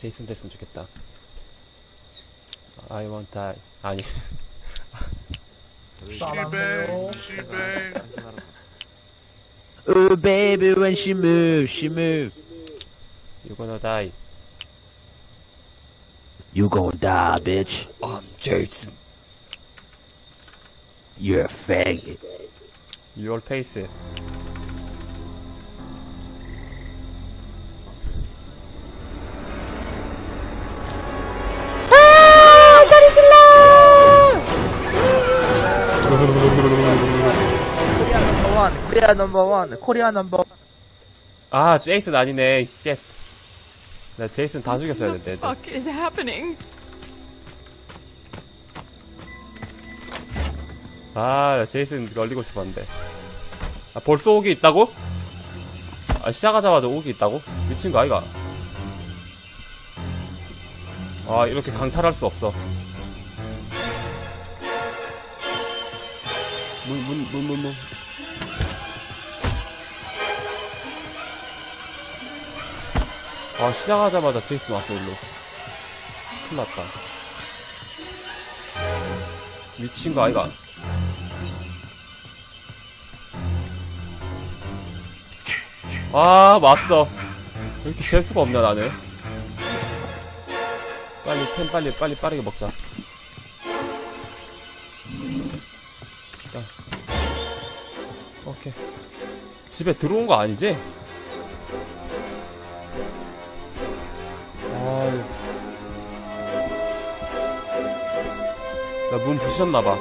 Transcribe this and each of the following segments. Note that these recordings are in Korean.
제이슨 됐으면 좋겠다. I want die. 아니. 사랑해요. 시베 Oh baby when she move, she move. You gonna die. You gon' die, bitch. I'm Jason. You're a faggot. Your face. One, Korea number one, Korea number 아, 제이슨 아니네. 쉣. 나 제이슨 다 죽였어야 What the 됐는데. fuck is happening? 아, 나 제이슨 걸리고 싶었는데. 아, 벌써 옥이 있다고? 아, 시작하자마자 옥이 있다고? 미친 거 아이가? 아, 이렇게 강탈할 수 없어. 문, 문, 문, 문, 문. 아, 시작하자마자 제이슨 왔어, 일로. 큰일 났다. 미친 거 아이가? 아, 왔어. 왜 이렇게 재수가 없냐, 나는. 빨리, 템 빨리, 빨리, 빠르게 먹자. 자. 오케이. 집에 들어온 거 아니지? 나 문 부셨나봐.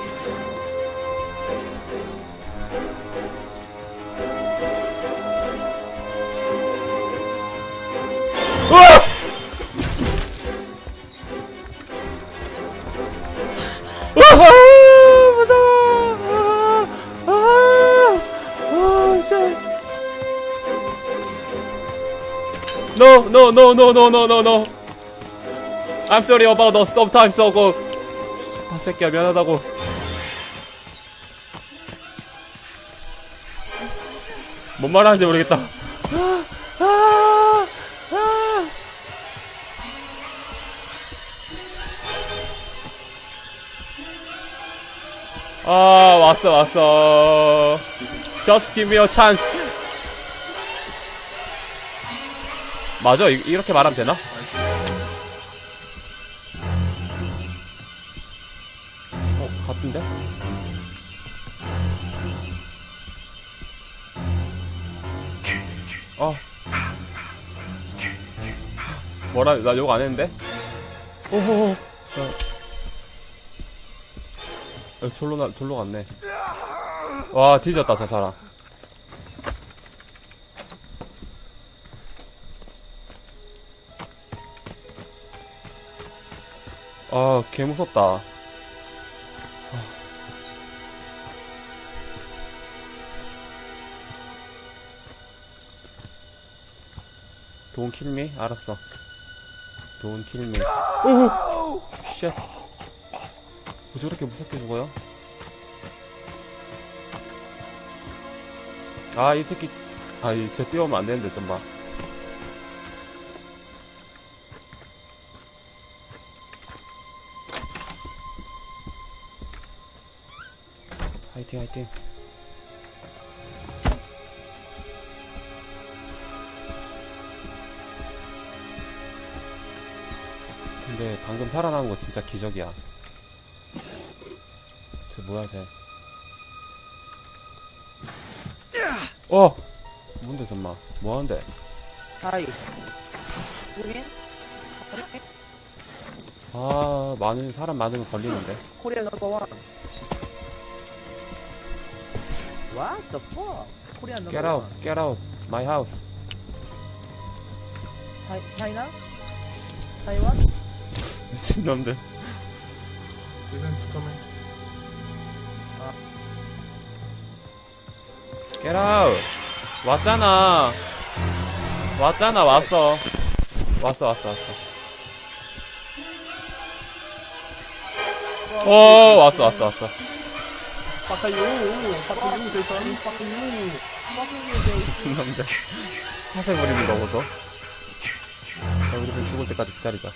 으아! 으아! 무서워! 아! 아! 아! 쉣. No, no, no, no, no, no, no, no. I'm sorry about the sometimes ago. 아, 새끼야, 미안하다고. 뭔 말하는지 모르겠다. 아. 아, 왔어, 왔어. Just give me a chance. 맞아, 이- 이렇게 말하면 되나? 뭐라, 나욕 안 했는데? 오호호. 어, 졸로 나, 졸로 갔네. 와, 뒤졌다, 저 사람. 아, 개 무섭다. 돈 킬미? 알았어. 돈 킬미. 오호! 쉣. 뭐 저렇게 무섭게 죽어요? 아, 이 새끼. 아, 이쟤 뛰어오면 안 되는데, 좀 봐. 화이팅, 화이팅. 근데 방금 살아남은 거 진짜 기적이야. 쟤 뭐야, 쟤. 어! 뭔데, 정말. 뭐하는데? Hi. 아, 많은, 사람 많으면 걸리는데. Korea number one. What the fuck? Korea number Get out, one. get out. My house. China? Taiwan? 미친놈들. Defense coming. Get out. 왔잖아. 왔잖아, 왔어. 왔어, 왔어, 왔어. 어, 왔어, 왔어, 왔어. Fuck you. Fuck you, Jason. Fuck you. 미친놈들. 화세 부리는 거 보소. 야, 우리 편 죽을 때까지 기다리자.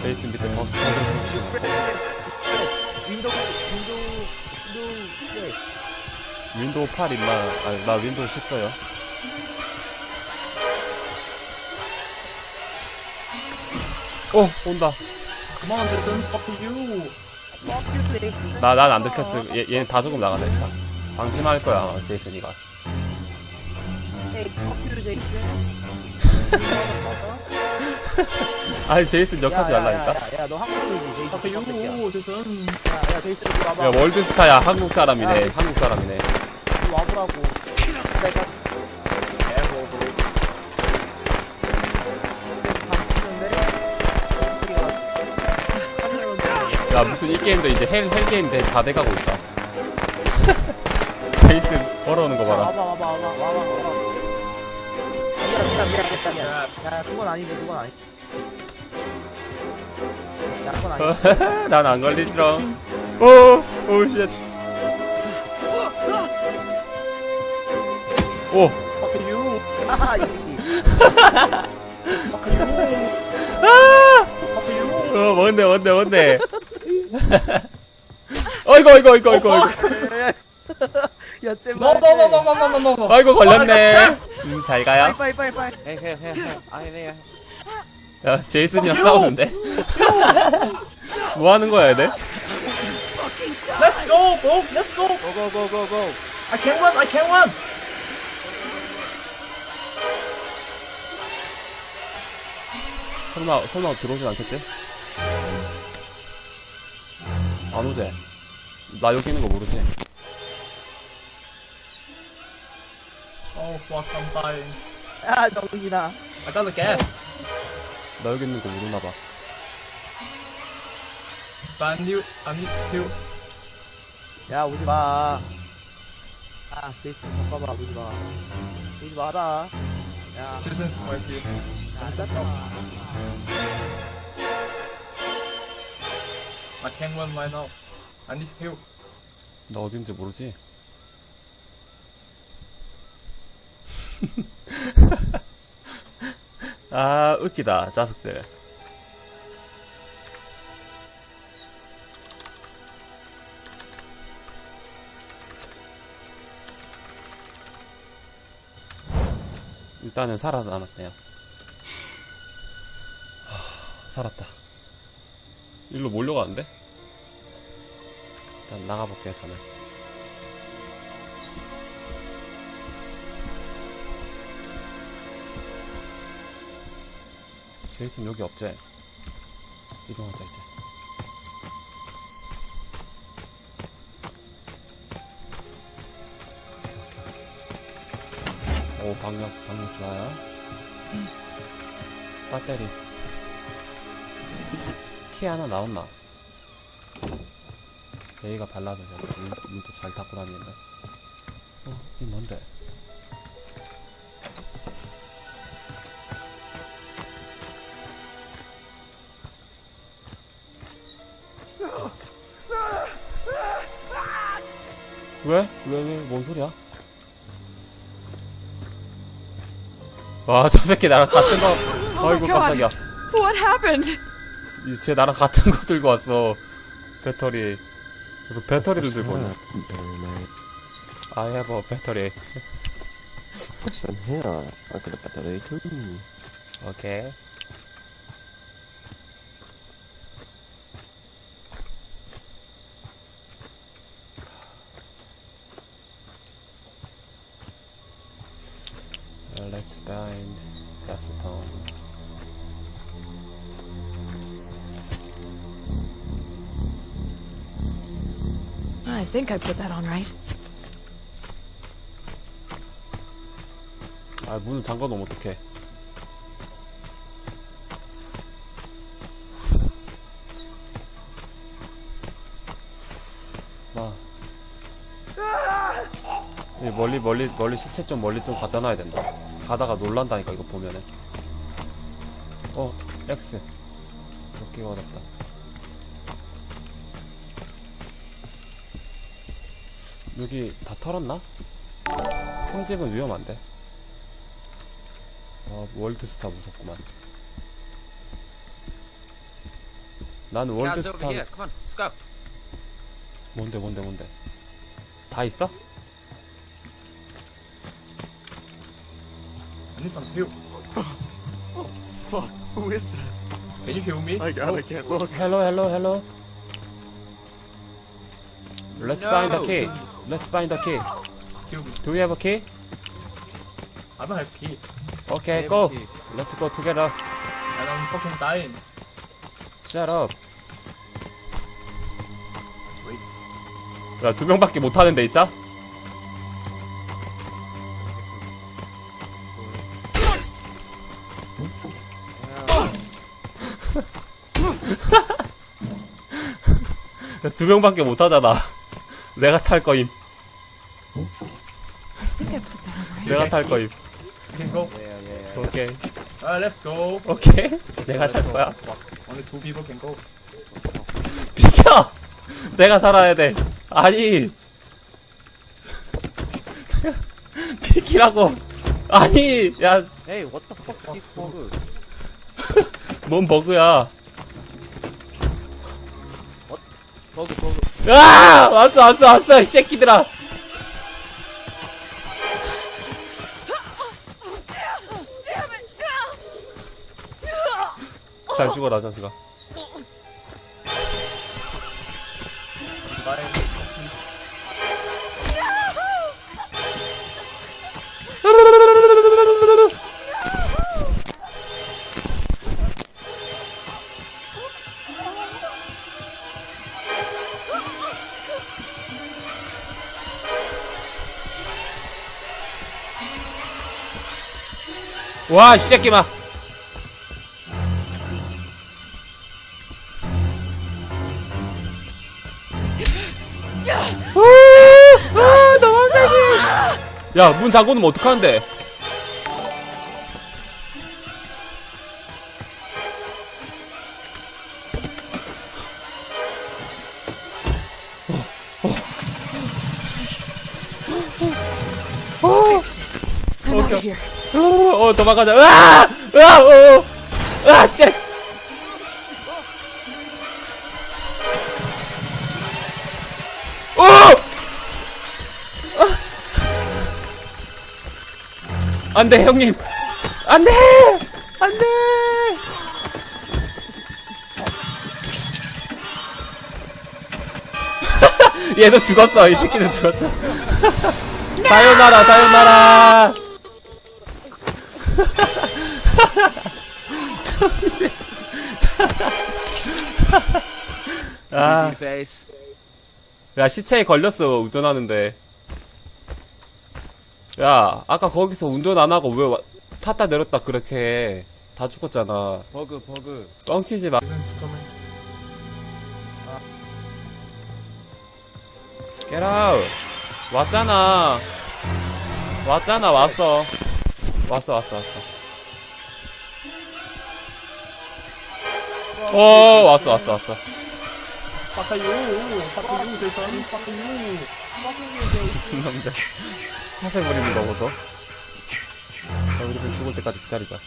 제이슨 밑에 더 스타일 붙이고. 윈도우, 윈도우, 윈도우, 네. 윈도우 8 임마. 아, 나 윈도우 10 써요. 오, 온다. Come on, Jason. Fuck you. Fuck you, Jason. 나, 난 안 들켰지. 얘, 얘는 다 죽으면 나가네, 일단. 방심할 거야, 제이슨이가. Jason. 아니, 제이슨 야, 말라니까. 야, 야, 너 한국인이지, 제이슨. Jason. 야, 야, 제이슨, 이리 와봐. 야, 월드스타야. 한국 사람이네. 야. 한국 사람이네. 이리 와보라고. 내가. 야, 무슨 이 게임도 이제 헬, 헬 게임 돼, 다 돼가고 있다. 제이슨 걸어오는 거 봐라. 와봐, 와봐, 와봐, 와봐, 와봐. 미안, 미안. 야, 그건 아니지, 그건 아니지. 야, 그건 아니지. 난안 걸리지롱. 오, 오, 쉣. 오, Fuck you. 하하, 이 새끼. Fuck you. Fuck you. 어, 뭔데, 뭔데, 뭔데. 어이구, 어이구, 어이구, 어이구, 어이구. 야, no, no. 아이고, 걸렸네. 음, 잘 가요. 빨리, 빨리, 빨리. 아니, 네. 야, 제이슨이랑 싸우는데? 뭐 하는 거야, 얘들? Let's go, bro. Let's go. Go, go, go, go, go. I can run. I can run. 설마, 설마 들어오진 않겠지? 안 오지? 나 여기 있는 거 모르지? Oh fuck, I'm dying. 야, 정신아. I got the gas. 나 여기 있는 거 모르나봐. But I knew, I need to. 야, 오지 마. 아, 제이슨, 바꿔봐, 오지 마. 오지 마라. 야, right here. 야, 쌌다. I can't run right now. I need help. 나 어딘지 모르지? 아, 웃기다, 자식들. 일단은 살아남았네요. 하, 살았다. 일로 몰려가는데? 일단 나가볼게요, 저는. 제이슨 여기 없지? 이동하자, 이제. 오케이, 오케이. 오, 방역, 방역 좋아요. 배터리. 키 하나 나왔나? 레이가 발라서 눈도 잘 닦고 다니는데. 어, 이 뭔데? 왜? 왜, 왜, 뭔 소리야? 와, 저 새끼 나랑 같은 거, 아이고. 깜짝이야. What happened? 이제 쟤 나랑 같은 거 들고 왔어. 배터리. 그리고 배터리를 들고 왔네. I have a battery. What's in here? I got a battery too. 오케이. Well, let's bind gastown. I think I put that on right. 아, 문을 잠궈 놓으면 어떡해. 나. 이 멀리, 멀리, 멀리 시체 좀 멀리 좀 갖다 놔야 된다. 가다가 놀란다니까, 이거 보면은. 어, X. 먹기가 어렵다. 여기 다 털었나? 평집은 위험한데. 어, 월드스타 무섭구만. 난 월드스타. 뭔데 뭔데 뭔데? 다 있어? I need some help. Fuck, who is that? Can you heal me? I, I can't look. Hello, hello, hello. Let's No. find the key. Let's find the key. Me. Do you have a key? I don't have key. Okay, go. Let's go together. And I'm fucking dying. Shut up. 야, 두 명밖에 못 하는데, 있자? 두 명밖에 못 하잖아. 내가 탈 거임. I think I put that on right. 내가 탈 거임. You can go. 오케이. Alright, let's go. 오케이. 내가 탈 거야. Only two people can go. 비켜! 내가 살아야 돼. 아니. 비키라고. 아니, 야, Hey, what the fuck is this bug? 뭔 버그야. 아! 왔어, 왔어, 왔어, 이 새끼들아. 잘 죽어라, 자식아. 와, 이 새끼마. 아, 아, 도망가기. 야, 문 잠궈 놓으면 어떡하는데? Of here. 어, 도망가자. 으아! 으아! 어, 어. 으아, 씨! 어! 아! 안 돼, 형님. 안 돼! 안 돼! 얘도 죽었어. 이 새끼도 죽었어. 사요나라, 사요나라! 아, face. 야 시체에 걸렸어 운전하는데. 야, 아까 거기서 운전 안 하고 왜 와- 탔다 내렸다 그렇게 해? 다 죽었잖아. 버그, 버그. 뻥치지 마. Out. 왔잖아. 왔잖아, 왔어. 왔어, 왔어, 왔어. 어, 왔어, 왔어, 왔어. You, Jason. Fuck you. 미친놈들. 화살 부리는 거 보소. 야, 우리 그 죽을 때까지 기다리자.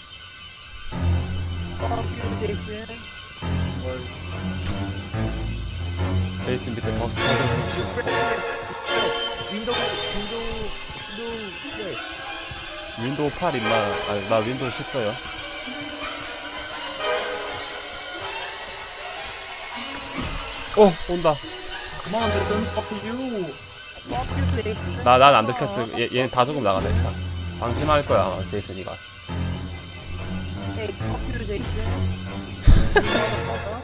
제이슨 밑에 더 스타일 붙이고. 윈도우 윈도우 윈도우 네. 윈도우 8 임마. 아, 나 윈도우 10 써요. 오, 온다. Come on, Jason. Fuck you. 나, 난 안 들켰어. 얘, 얘는 다 죽으면 나가네, 일단. 방심할 거야, 아마, 제이슨이가. Hey, fuck you, Jason.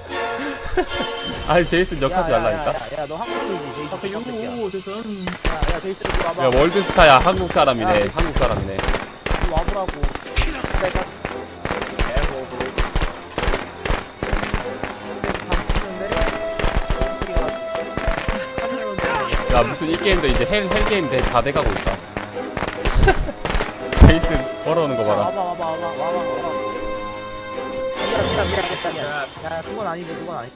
아니, 제이슨 욕하지 말라니까. 야, 너 한국인이지, Fuck 제이슨. 깜짝이야. you, Jason. 야, 야, 제이슨 이리 와봐. 야, 월드스타야. 한국 사람이네. 야. 한국 사람이네. 이리 와보라고. 내가 야, 무슨 이 게임도 이제 헬, 헬 게임 돼- 다 돼가고 있다. 제이슨 걸어오는 거 봐라. 와봐, 와봐, 와봐, 와봐, 와봐. 됐다 됐다 야 그건 아니지 그건 아니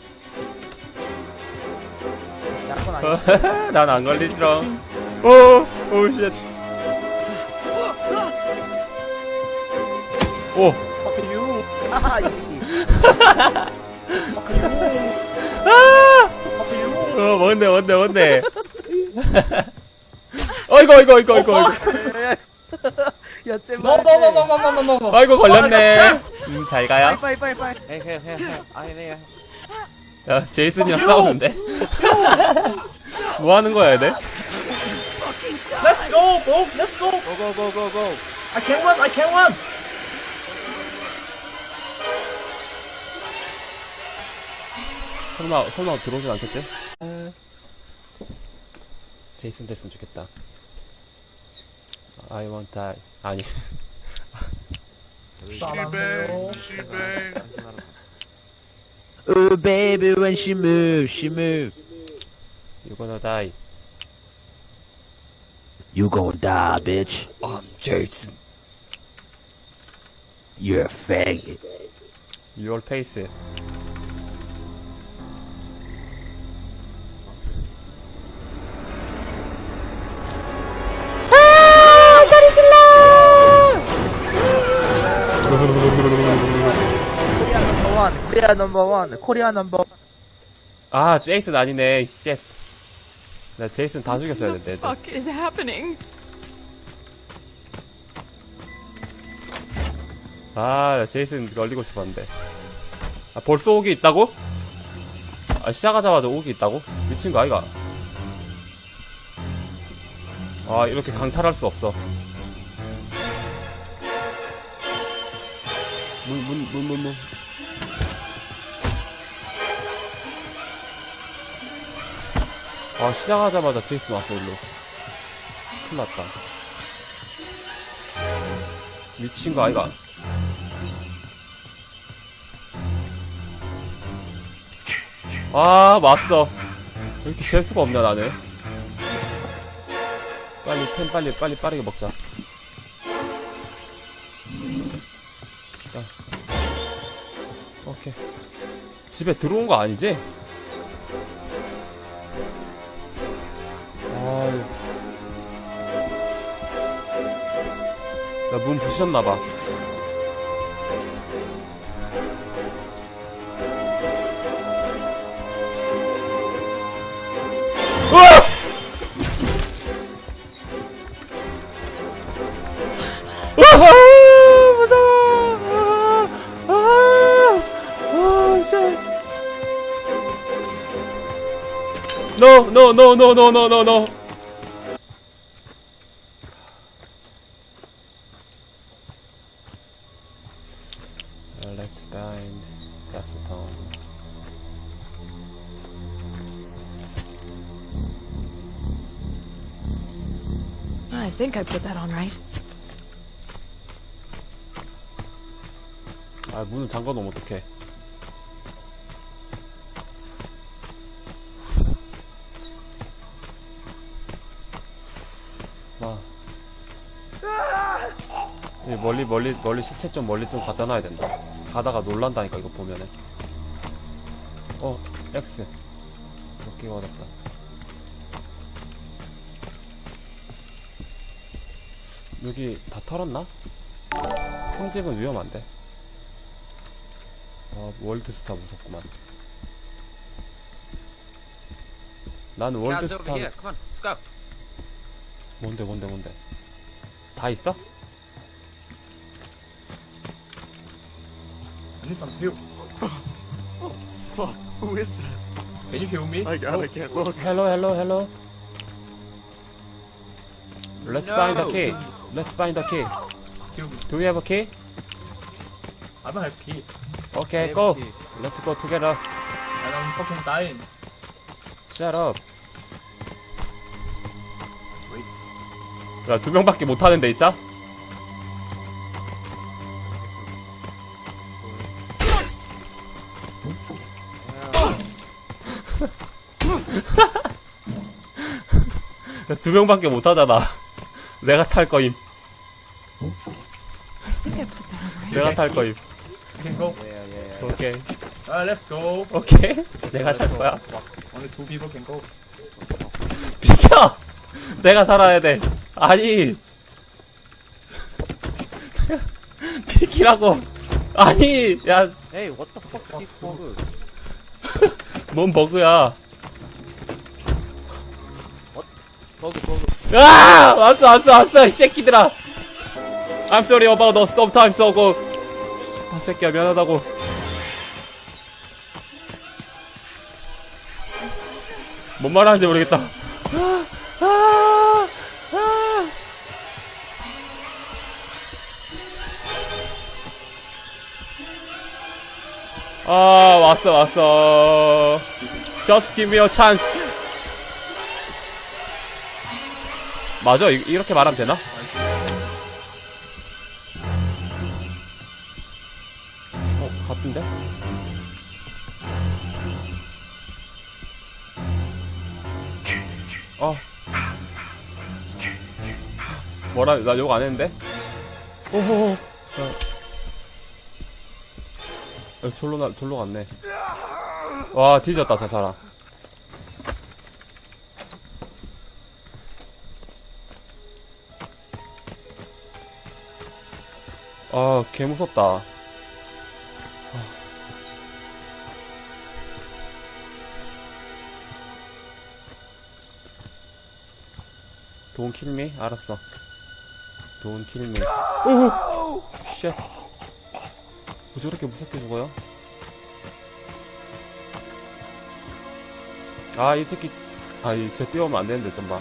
야 그건 아니지. 난 안 걸리지롱. 오, 오, 쉣. 오, Fuck you. 아이 새끼. 아! 어, 뭔데, 뭔데, 뭔데. 어이구, 어이구, 어이구, 어이구, 어이구. 야 잼마 너너너너너너너너 아이고, 걸렸네. 아, 음, 잘 가요. 빨리 빨리 빨리 hey, hey, hey. 아니. 야, 제이슨이랑 싸우는데? 뭐 하는 거야, 얘들? Let's go, bro. Let's go. Go, go, go, go, go. I can run. I can run. 설마, 설마 들어오진 않겠지? 제이슨 됐으면 좋겠다. I want die. 아니. She bang, she bang. Oh baby, when she moves, she moves. You're gonna die. You gonna die, bitch. I'm Jason. You're a faggot. You're a pacer. 코리아 넘버원 코리아 넘버원 코리아 넘버 아, 제이슨 아니네. 쉣. 나 제이슨 다 죽였어야 What the fuck is happening? 아, 나 제이슨 걸리고 싶었는데. 아, 벌써 오기 있다고? 아, 시작하자마자 오기 있다고? 미친 거 아이가? 아, 이렇게 강탈할 수 없어. 문, 문, 문, 문, 문. 아, 시작하자마자 제이슨 왔어, 일로. 큰일 났다. 미친 거 아이가? 아, 맞어. 왜 이렇게 재수가 없냐, 나는. 빨리, 템 빨리, 빨리, 빠르게 먹자. 자. 집에 들어온 거 아니지? 아유. 나문 부셨나봐. No, no, no, no, no, no, no, no. Uh, Let's bind tongue. I think I put that on right. 아 문을 잠궈놓으면 어떡해 멀리 멀리 멀리 시체 좀 멀리 좀 갖다 놔야 된다 가다가 놀란다니까 이거 보면은 어 X 먹기가 어렵다 여기 다 털었나? 큰 집은 위험한데 아, 월드스타 무섭구만. 난 월드스타. 뭔데 뭔데 뭔데? 다 있어? I need some help. Fuck, who is that? Can you heal me? I, I can't look. 헬로 헬로 헬로. Let's find the key. Let's find the key. Me. Do you have a key? I don't have key. Okay, go. Let's go together. And I'm fucking dying. Shut up. 야, 두 명밖에 못 하는데, 진짜? 두 명밖에 못 하잖아. 내가 탈 거임. 내가 탈 거임. You can go. Yeah, yeah, yeah. 오케이. Alright, let's go. 오케이. 내가 탈 거야. Only two people can go. 비켜! 내가 살아야 돼. 아니. 비키라고. 아니, 야, 에이 what the fuck bug 뭔 버그야. 버그 버그 아! 왔어, 왔어, 왔어, 이 새끼들아. I'm sorry about the sometimes ago. 아, 새끼야, 미안하다고. 뭔 말하는지 모르겠다. 아, 아, 아. 아, 왔어, 왔어. Just give me a chance. 맞아, 이, 이렇게 말하면 되나? 어, 같은데? 어. 뭐라, 나 욕 안 했는데? 오호호. 어. 어, 졸로 나, 졸로 갔네. 와, 뒤졌다, 저 사람. 아, 개 무섭다. 돈 킬미? 알았어. 돈 킬미. 오호! 쉣. 뭐 저렇게 무섭게 죽어요? 아, 이 새끼. 아, 이쟤 뛰어오면 안 되는데, 좀 봐.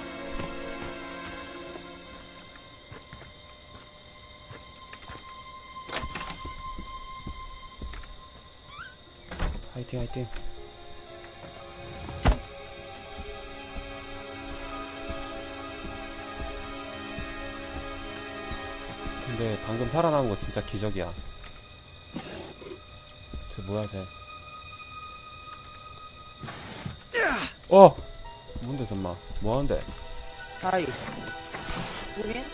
화이팅, 화이팅. 근데 방금 살아남은 거 진짜 기적이야. 쟤 뭐야, 쟤. 어! 뭔데, 정말. 뭐하는데? 우린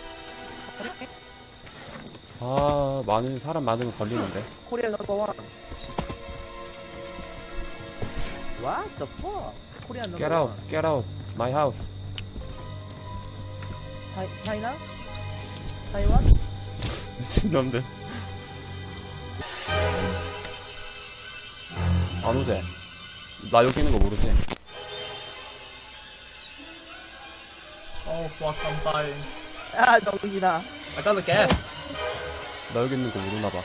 아, 많은, 사람 많으면 걸리는데. 코리아 넘버원 What the fuck 코리아 넘버원 Get out, get out, my house. 타이, 차이나? 타이완? 미친놈들. 안 오제? 나 여기 있는 거 모르지? Oh fuck, I'm dying. 아 정신아 I got the gas. 나 여기 있는 거 모르나 봐.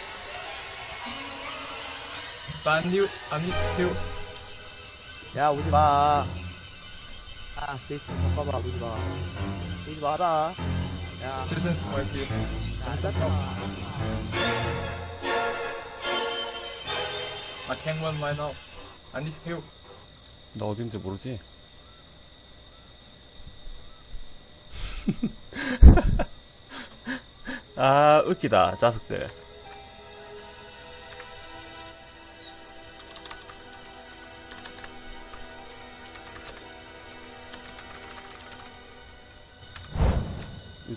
But I need, I need to. 야 오지 마 아 제이슨 바꿔봐 오지 마 오지 마라 야 swipe you. 야, 쌌다 I can't run right now. I need help. 나 어딘지 모르지? 아, 웃기다, 자석들.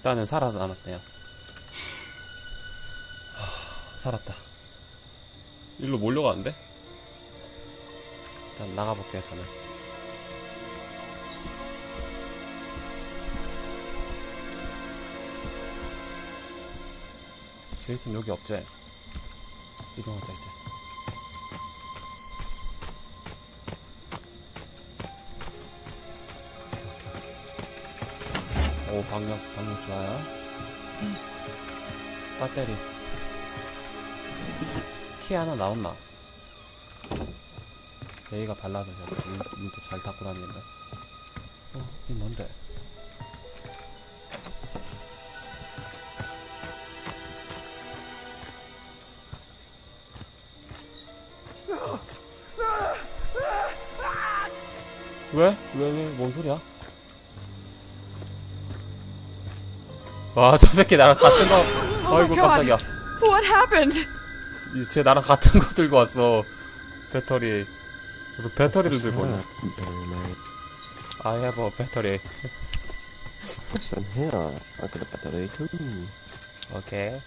일단은 살아남았네요. 하, 살았다. 일로 몰려가는데? 일단 나가볼게요, 저는. 제이슨 여기 없지? 이동하자, 이제. 오, 방역, 방역 좋아요. 배터리. 키 하나 나왔나? 레이가 발라서 눈도 잘 닦고 다니는데. 어, 이 뭔데? 왜? 왜, 왜, 뭔 소리야? 와, 저 새끼 나랑 같은 거, 아이고. 깜짝이야. What happened? 이제 쟤 나랑 같은 거 들고 왔어. 배터리. 그리고 배터리를 들고 왔네. I have a battery. What's in here? I got a battery too. 오케이.